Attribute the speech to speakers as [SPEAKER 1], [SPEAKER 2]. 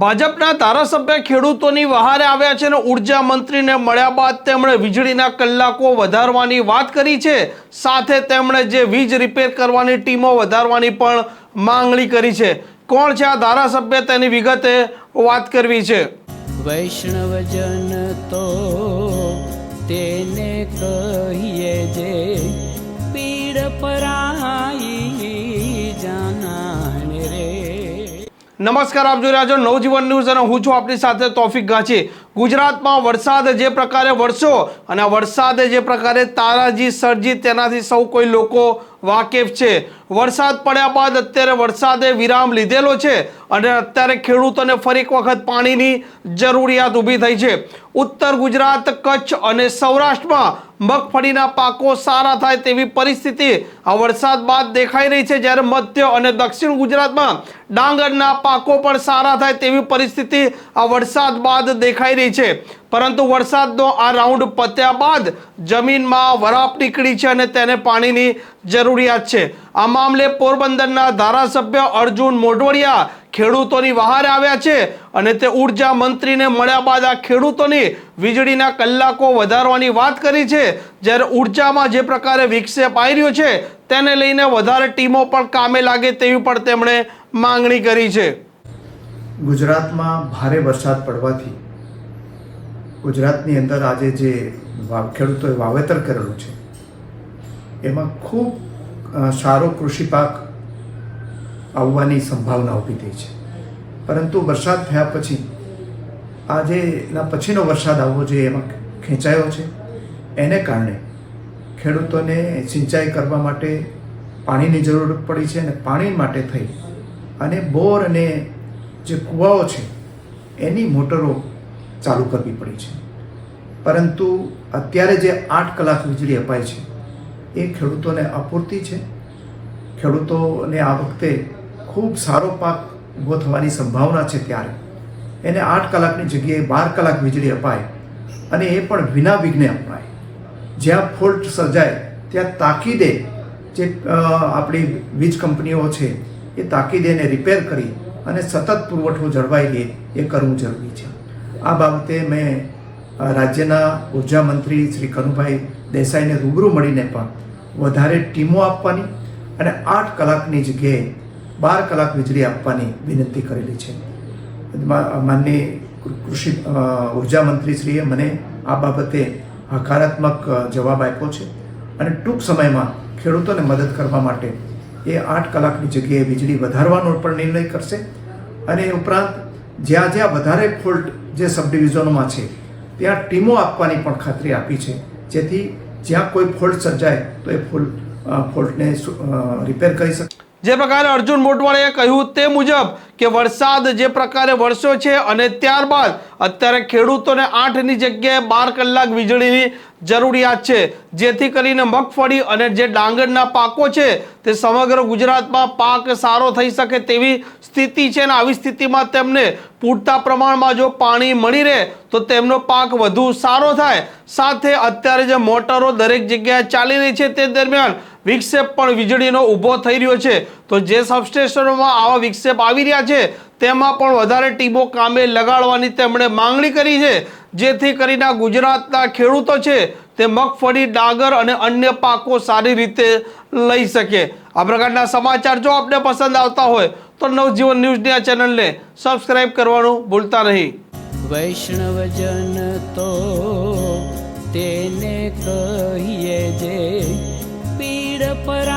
[SPEAKER 1] ભાજપના ધારાસભ્ય ખેડૂતોની વહારે આવ્યા છે અને ઊર્જા મંત્રીને મળ્યા બાદ તેમણે વીજળીના કલાકો વધારવાની વાત કરી છે. સાથે તેમણે જે વીજ રિપેર કરવાની ટીમો વધારવાની પણ માંગણી કરી છે. કોણ છે આ ધારાસભ્ય તેની વિગતે વાત કરવી છે.
[SPEAKER 2] વૈષ્ણવજન તો તેને કહીએ જે પીડ પરાઈ
[SPEAKER 1] નમસ્કાર, આપ જોઈ રહ્યા છો નવજીવન ન્યૂઝ અને હું છું આપની સાથે તોફિક ગાંચી. ગુજરાતમાં વરસાદ જે પ્રકારે વરસ્યો અને વરસાદે જે પ્રકારે તારાજી સર્જી તેનાથી સૌ કોઈ લોકો વાકેફ છે. વરસાદ પડ્યા બાદ અત્યારે વરસાદે વિરામ લીધેલો છે અને અત્યારે ખેડૂતોને ફરી એક વખત પાણીની જરૂરિયાત ઊભી થઈ છે. ઉત્તર ગુજરાત, કચ્છ અને સૌરાષ્ટ્રમાં મગફળીના પાકો સારા થાય તેવી પરિસ્થિતિ આ વરસાદ બાદ દેખાઈ રહી છે જ્યારે મધ્ય અને દક્ષિણ ગુજરાતમાં ડાંગરના પાકો પણ સારા થાય તેવી પરિસ્થિતિ આ વરસાદ બાદ દેખાઈ રહી છે. પરંતુ વરસાદનો આ રાઉન્ડ પત્યા બાદ જમીનમાં વરાપ નીકળી છે અને તેને પાણીની જરૂરિયાત છે. આ મામલે પોરબંદરના ધારાસભ્ય અર્જુન મોઢવડિયા ખેડૂતોની બહાર આવ્યા છે અને તે ઊર્જા મંત્રીને મળ્યા બાદ આ ખેડૂતોની વીજળીના કલાકો વધારવાની વાત કરી છે. જ્યારે ઉર્જામાં જે પ્રકારે વિક્ષેપ આવી રહ્યો છે, તેને લઈને વધારે ટીમો પણ કામે લાગે તેવી પણ તેમણે માંગણી કરી છે.
[SPEAKER 3] ગુજરાતમાં ભારે વરસાદ પડવાથી ગુજરાતની અંદર આજે જે ખેડૂતોએ વાવેતર કરેલું છે, એમાં ખૂબ સારો કૃષિ પાક આવવાની સંભાવના ઊભી થઈ છે. પરંતુ વરસાદ થયા પછી, આજે એના પછીનો વરસાદ આવવો જોઈએ એમાં ખેંચાયો છે. એને કારણે ખેડૂતોને સિંચાઈ કરવા માટે પાણીની જરૂર પડી છે અને પાણી માટે થઈ અને બોર અને જે કૂવાઓ છે, એની મોટરો ચાલુ કરવી પડી છે. પરંતુ અત્યારે જે આઠ કલાક વીજળી અપાય છે, એ ખેડૂતોને અપૂરતી છે. ખેડૂતોને આ વખતે ખૂબ સારો પાક ઊભો થવાની સંભાવના છે ત્યારે. એને આઠ કલાકની જગ્યાએ બાર કલાક વીજળી અપાય અને એ પણ વિના વિઘ્ને અપાય. જ્યાં ફોલ્ટ સર્જાય, ત્યાં તાકીદે જે આપણી વીજ કંપનીઓ છે, એ તાકીદે એને રિપેર કરી અને સતત પુરવઠો જળવાઈ લે એ કરવું જરૂરી છે. આ બાબતે મેં રાજ્યના ઊર્જા મંત્રી શ્રી કનુભાઈ દેસાઈને રૂબરૂ મળીને પણ વધારે ટીમો આપવાની અને આઠ કલાકની જગ્યાએ બાર કલાક વીજળી આપવાની વિનંતી કરેલી છે. માનની કૃષિ ઊર્જા મંત્રીશ્રીએ મને આ બાબતે હકારાત્મક જવાબ આપ્યો છે અને ટૂંક સમયમાં ખેડૂતોને મદદ કરવા માટે એ આઠ કલાકની જગ્યાએ વીજળી વધારવાનો પણ નિર્ણય કરશે અને એ ઉપરાંત જ્યાં જ્યાં વધારે ફોલ્ટ જે સબ ડિવિઝનોમાં છે, ત્યાં ટીમો આપવાની પણ ખાતરી આપી છે. જેથી જ્યાં કોઈ ફોલ્ટ સર્જાય તો એ ફોલ્ટ ફોલ્ટને રિપેર કરી શકે
[SPEAKER 1] જે પ્રકારે અર્જુન મોટવાણીએ કહ્યું તે મુજબ કે વરસાદ જે પ્રકારે વરસ્યો છે અને ત્યારબાદ અત્યારે ખેડૂતોને આઠની જગ્યાએ બાર કલાક વીજળીની જરૂરિયાત છે, જેથી કરીને મગફળી અને જે ડાંગરના પાકો છે તે સમગ્ર ગુજરાતમાં પાક સારો થઈ શકે તેવી સ્થિતિ છે અને આવી સ્થિતિમાં તેમને પૂરતા પ્રમાણમાં જો પાણી મળી રહે તો તેમનો પાક વધુ સારો થાય. સાથે અત્યારે જે મોટરો દરેક જગ્યાએ ચાલી રહી છે તે દરમિયાન વિક્ષેપ પણ વીજળીનો ઊભો થઈ રહ્યો છે. તો જે સબસ્ટેશનોમાં આવા વિક્ષેપ આવી રહ્યા છે, તેમાં પણ વધારે ટીમો કામે લગાડવાની તેમણે માંગણી કરી છે. જેથી કરીને ગુજરાતના ખેડૂતો છે, તે મગફળી, ડાંગર અને અન્ય પાકો સારી રીતે લઈ શકે. આ પ્રકારના સમાચાર જો આપને પસંદ આવતા હોય, તો નવજીવન ન્યૂઝની આ ચેનલને સબસ્ક્રાઇબ કરવાનું ભૂલતા નહીં.
[SPEAKER 2] વૈષ્ણવજન તો તેને કહીએ જે પીડ પરાઈ